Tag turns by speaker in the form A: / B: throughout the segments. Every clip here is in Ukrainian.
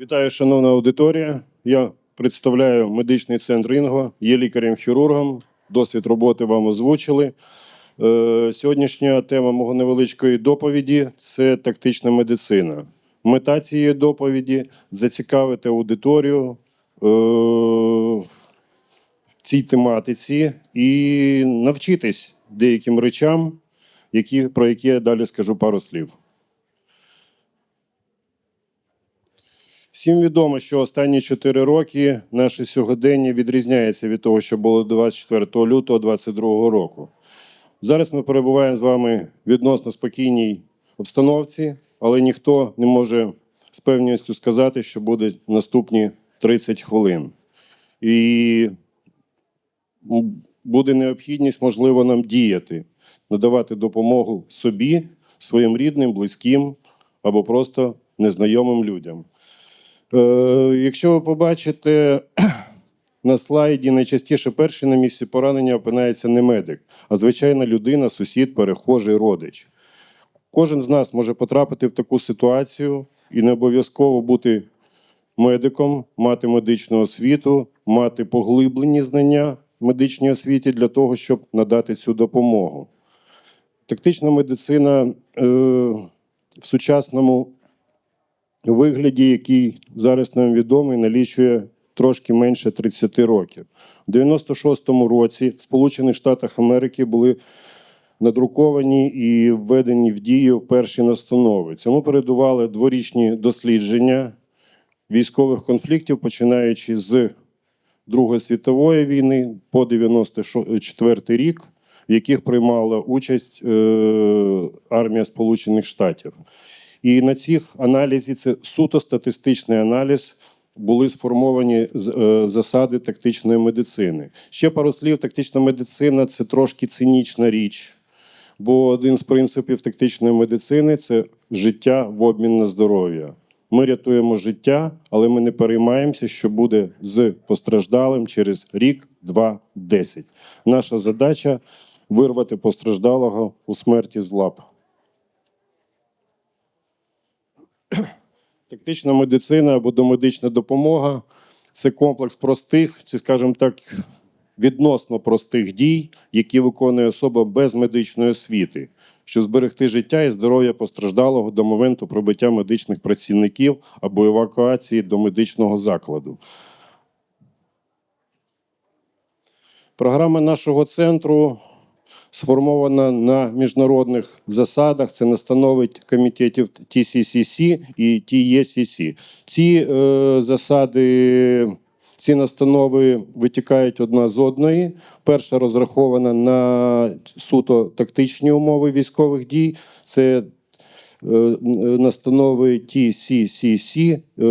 A: Вітаю, шановна аудиторія. Я представляю медичний центр Інго, є лікарем-хірургом. Досвід роботи вам озвучили. Е, Сьогоднішня тема мого невеличкої доповіді це тактична медицина. Мета цієї доповіді зацікавити аудиторію е, в цій тематиці і навчитись деяким речам, які, про які я далі скажу пару слів. Всім відомо, що останні 4 роки наше сьогодення відрізняється від того, що було 24 лютого 2022 року. Зараз ми перебуваємо з вами в відносно спокійній обстановці, але ніхто не може з певністю сказати, що буде наступні 30 хвилин. І буде необхідність, можливо, нам діяти, надавати допомогу собі, своїм рідним, близьким або просто незнайомим людям. Е, Якщо ви побачите на слайді, найчастіше перший на місці поранення опинається не медик, а звичайна людина, сусід, перехожий, родич. Кожен з нас може потрапити в таку ситуацію і не обов'язково бути медиком, мати медичну освіту, мати поглиблені знання в медичній освіті для того, щоб надати цю допомогу. Тактична медицина е, в сучасному вигляді, який зараз нам відомий, налічує трошки менше 30 років. У 96-му році в Сполучених Штатах Америки були надруковані і введені в дію перші настанови. Цьому передували дворічні дослідження військових конфліктів, починаючи з Другої світової війни по 94 рік, в яких приймала участь е, армія Сполучених Штатів. І на цих аналізі це суто статистичний аналіз. Були сформовані е, засади тактичної медицини. Ще пару слів: тактична медицина це трошки цинічна річ, бо один з принципів тактичної медицини це життя в обмін на здоров'я. Ми рятуємо життя, але ми не переймаємося, що буде з постраждалим через рік, два, десять. Наша задача вирвати постраждалого у смерті з лап. Тактична медицина або домедична допомога це комплекс простих, чи, скажімо так, відносно простих дій, які виконує особа без медичної освіти, щоб зберегти життя і здоров'я постраждалого до моменту прибуття медичних працівників або евакуації до медичного закладу. Програма нашого центру сформована на міжнародних засадах. Це настановить комітетів TCCC і TECC. Ці е, засади, ці настанови витікають одна з одної. Перша розрахована на суто тактичні умови військових дій. Це е, настанови TCCC е,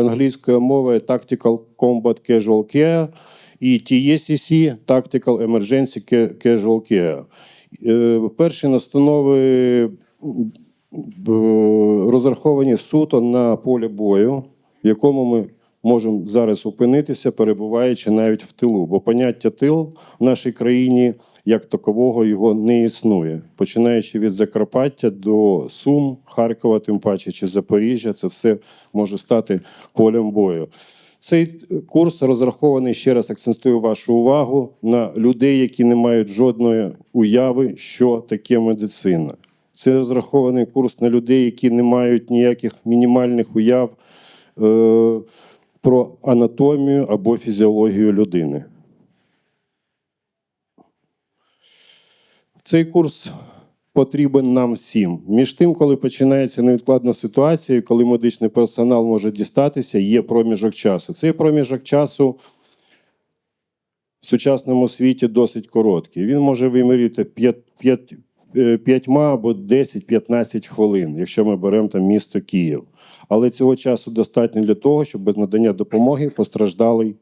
A: англійською мовою Tactical Combat Casual Care і TECC Tactical Emergency Ca- Casual Care. Е, Перші настанови розраховані суто на полі бою, в якому ми можемо зараз опинитися, перебуваючи навіть в тилу. Бо поняття тил в нашій країні як такового його не існує. Починаючи від Закарпаття до Сум, Харкова, тим паче чи Запоріжжя, це все може стати полем бою. Цей курс розрахований ще раз акцентую вашу увагу на людей, які не мають жодної уяви, що таке медицина. Це розрахований курс на людей, які не мають ніяких мінімальних уяв е, про анатомію або фізіологію людини. Цей курс потрібен нам всім. Між тим, коли починається невідкладна ситуація, коли медичний персонал може дістатися, є проміжок часу. Цей проміжок часу в сучасному світі досить короткий. Він може вимірювати 5, 5, 5 або 10-15 хвилин, якщо ми беремо там місто Київ. Але цього часу достатньо для того, щоб без надання допомоги постраждалий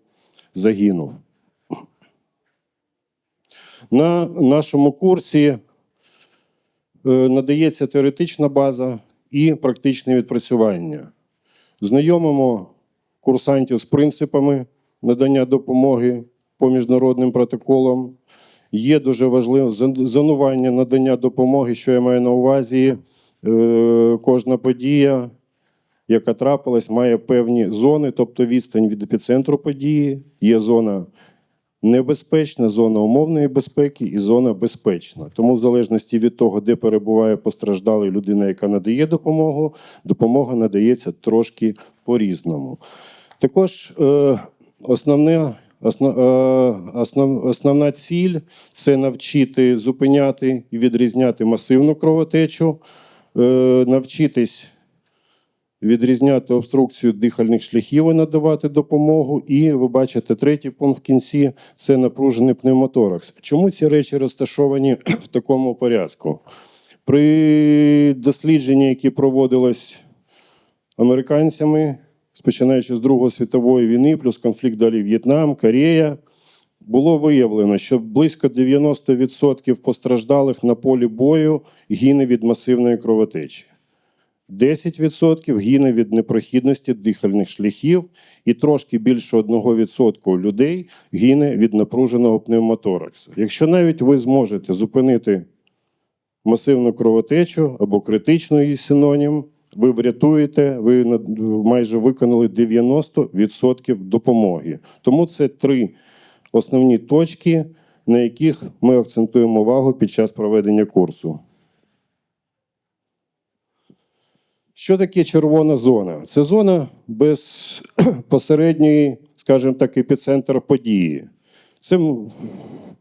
A: загинув. На нашому курсі надається теоретична база і практичне відпрацювання. Знайомимо курсантів з принципами надання допомоги по міжнародним протоколам. Є дуже важливе зонування надання допомоги, що я маю на увазі. Е, Кожна подія яка трапилась, має певні зони, тобто відстань від епіцентру події, є зона небезпечна, зона умовної безпеки і зона безпечна. Тому, в залежності від того, де перебуває постраждалий людина, яка надає допомогу, допомога надається трошки по-різному. Також е, основне, основ, е, основна ціль це навчити зупиняти і відрізняти масивну кровотечу, е, навчитись відрізняти обструкцію дихальних шляхів і надавати допомогу. І ви бачите, третій пункт в кінці це напружений пневмоторакс. Чому ці речі розташовані в такому порядку? При дослідженні, які проводилось американцями, починаючи з Другої світової війни, плюс конфлікт далі В'єтнам, Корея, було виявлено, що близько 90% постраждалих на полі бою гине від масивної кровотечі. 10% гине від непрохідності дихальних шляхів, і трошки більше 1% людей гине від напруженого пневмотораксу. Якщо навіть ви зможете зупинити масивну кровотечу або критичну її синонім, ви врятуєте, ви майже виконали 90% допомоги. Тому це три основні точки, на яких ми акцентуємо увагу під час проведення курсу. Що таке червона зона? Це зона безпосередньої, скажімо так, епіцентр події. Це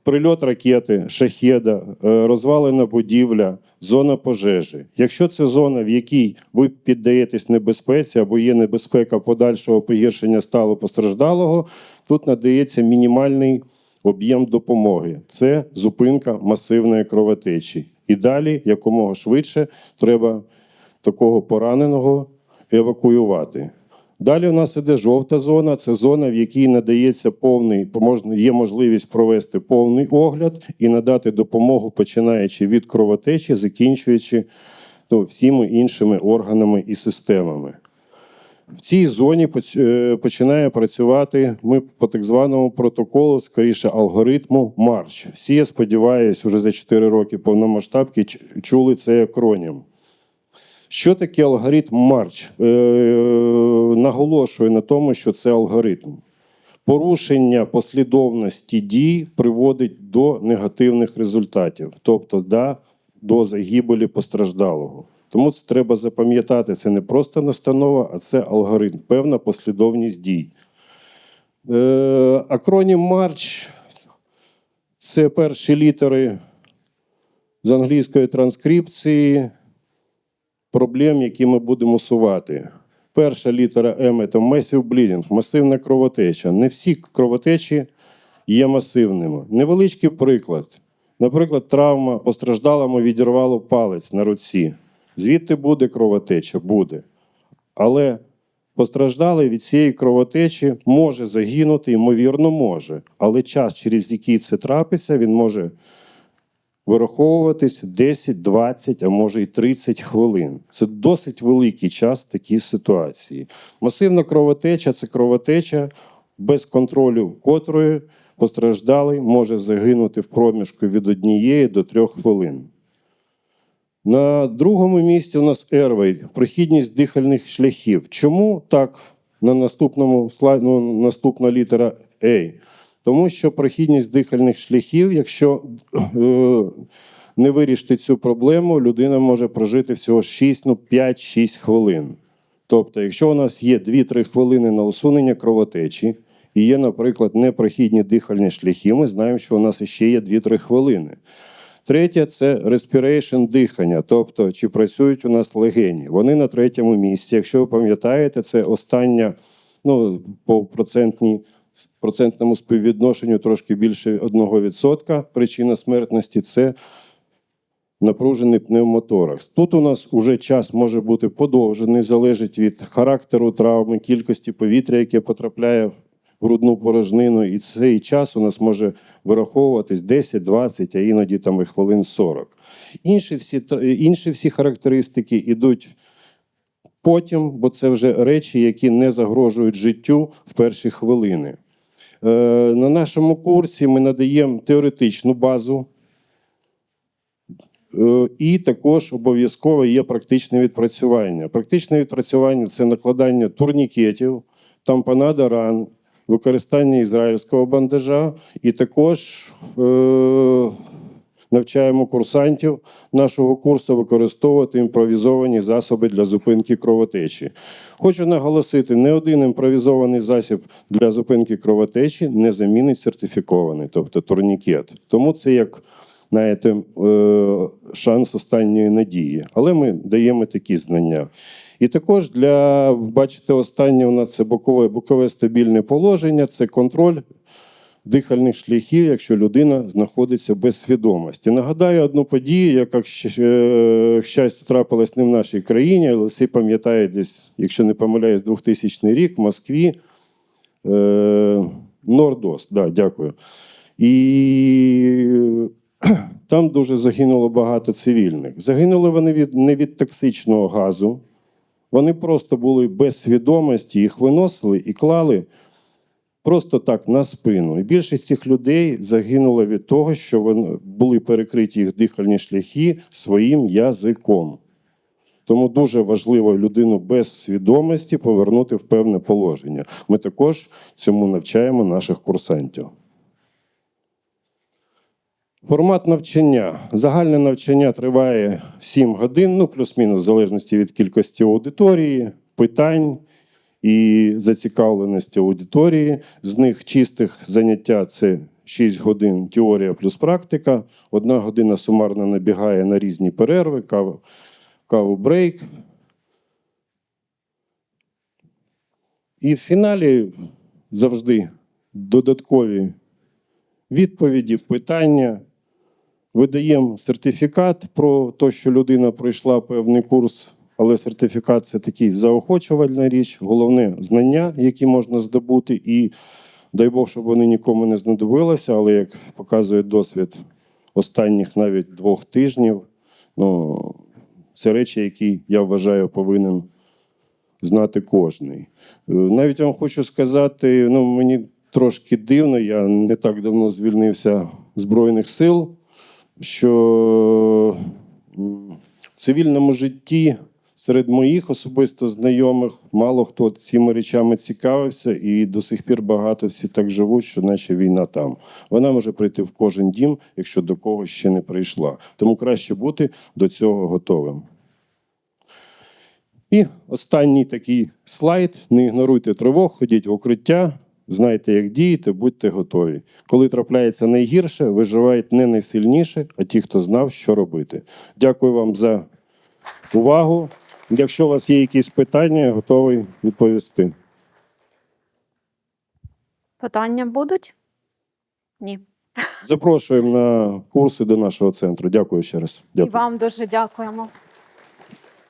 A: прильот ракети, шахеда, е, розвалена будівля, зона пожежі. Якщо це зона, в якій ви піддаєтесь небезпеці або є небезпека подальшого погіршення стану постраждалого, тут надається мінімальний об'єм допомоги. Це зупинка масивної кровотечі. І далі, якомога швидше, треба такого пораненого евакуювати. Далі у нас іде жовта зона. Це зона, в якій надається повний, є можливість провести повний огляд і надати допомогу, починаючи від кровотечі, закінчуючи ну, всіми іншими органами і системами. В цій зоні е, починає працювати ми по так званому протоколу, скоріше алгоритму Марч. Всі, я сподіваюся, вже за 4 роки повномасштабки чули цей акронім. Що таке алгоритм Марч? Е, наголошую на тому, що це алгоритм. Порушення послідовності дій приводить до негативних результатів, тобто да, до загибелі постраждалого. Тому це треба запам'ятати, це не просто настанова, а це алгоритм, певна послідовність дій. Е, акронім Марч це перші літери з англійської транскрипції проблем, які ми будемо усувати. Перша літера М це massive bleeding, масивна кровотеча. Не всі кровотечі є масивними. Невеличкий приклад. Наприклад, травма постраждалому відірвало палець на руці. Звідти буде кровотеча? Буде. Але постраждалий від цієї кровотечі може загинути, ймовірно, може. Але час, через який це трапиться, він може вираховуватись 10, 20, а може і 30 хвилин. Це досить великий час в такій ситуації. Масивна кровотеча це кровотеча, без контролю котрої постраждалий може загинути в проміжку від однієї до трьох хвилин. На другому місці у нас Airway – прохідність дихальних шляхів. Чому так на наступному слайді, ну, наступна літера A? Тому що прохідність дихальних шляхів, якщо е, не вирішити цю проблему, людина може прожити всього 6, ну 5-6 хвилин. Тобто, якщо у нас є 2-3 хвилини на усунення кровотечі, і є, наприклад, непрохідні дихальні шляхи, ми знаємо, що у нас ще є 2-3 хвилини. Третє це respiration дихання, тобто чи працюють у нас легені. Вони на третьому місці. Якщо ви пам'ятаєте, це остання ну, по процентній, процентному співвідношенню трошки більше 1%. Причина смертності це напружений пневмоторакс. Тут у нас уже час може бути подовжений, залежить від характеру травми, кількості повітря, яке потрапляє в грудну порожнину, і цей час у нас може вираховуватись 10, 20, а іноді там і хвилин 40. Інші всі, інші всі характеристики йдуть потім, бо це вже речі, які не загрожують життю в перші хвилини. Е, На нашому курсі ми надаємо теоретичну базу Е, І також обов'язково є практичне відпрацювання. Практичне відпрацювання це накладання турнікетів, тампонада ран, використання ізраїльського бандажа, і також е- навчаємо курсантів нашого курсу використовувати імпровізовані засоби для зупинки кровотечі. Хочу наголосити, не один імпровізований засіб для зупинки кровотечі не замінить сертифікований, тобто турнікет. Тому це як знаєте, е, шанс останньої надії. Але ми даємо такі знання. І також для, бачите, останнє у нас це бокове, бокове стабільне положення, це контроль дихальних шляхів, якщо людина знаходиться без свідомості. Нагадаю одну подію, яка, е, щастю, трапилась не в нашій країні, але всі пам'ятають десь, якщо не помиляюсь, 2000 рік в Москві. Е, Нордост, да, дякую. І там дуже загинуло багато цивільних. Загинули вони від, не від токсичного газу. Вони просто були без свідомості, їх виносили і клали просто так на спину. І більшість цих людей загинула від того, що вони були перекриті їх дихальні шляхи своїм язиком. Тому дуже важливо людину без свідомості повернути в певне положення. Ми також цьому навчаємо наших курсантів. Формат навчання. Загальне навчання триває 7 годин, ну плюс-мінус, в залежності від кількості аудиторії, питань і зацікавленості аудиторії. З них чистих заняття це 6 годин теорія плюс практика. Одна година сумарно набігає на різні перерви, каву, каву брейк. І в фіналі завжди додаткові відповіді, питання. Видаємо сертифікат про те, що людина пройшла певний курс, але сертифікат це такий заохочувальна річ, головне знання, які можна здобути, і дай Бог, щоб вони нікому не знадобилися, але як показує досвід останніх навіть двох тижнів, ну, це речі, які я вважаю повинен знати кожний. Е, Навіть вам хочу сказати, ну мені трошки дивно, я не так давно звільнився Збройних сил, що в цивільному житті серед моїх особисто знайомих мало хто цими речами цікавився, і до сих пір багато всі так живуть, що наче війна там. Вона може прийти в кожен дім, якщо до когось ще не прийшла. Тому краще бути до цього готовим. І останній такий слайд: не ігноруйте тривог, ходіть в укриття, знайте, як діяти, будьте готові. Коли трапляється найгірше, виживають не найсильніше, а ті, хто знав, що робити. Дякую вам за увагу. Якщо у вас є якісь питання, готовий відповісти.
B: Питання будуть? Ні.
A: Запрошуємо на курси до нашого центру. Дякую ще раз.
B: І вам дуже дякуємо.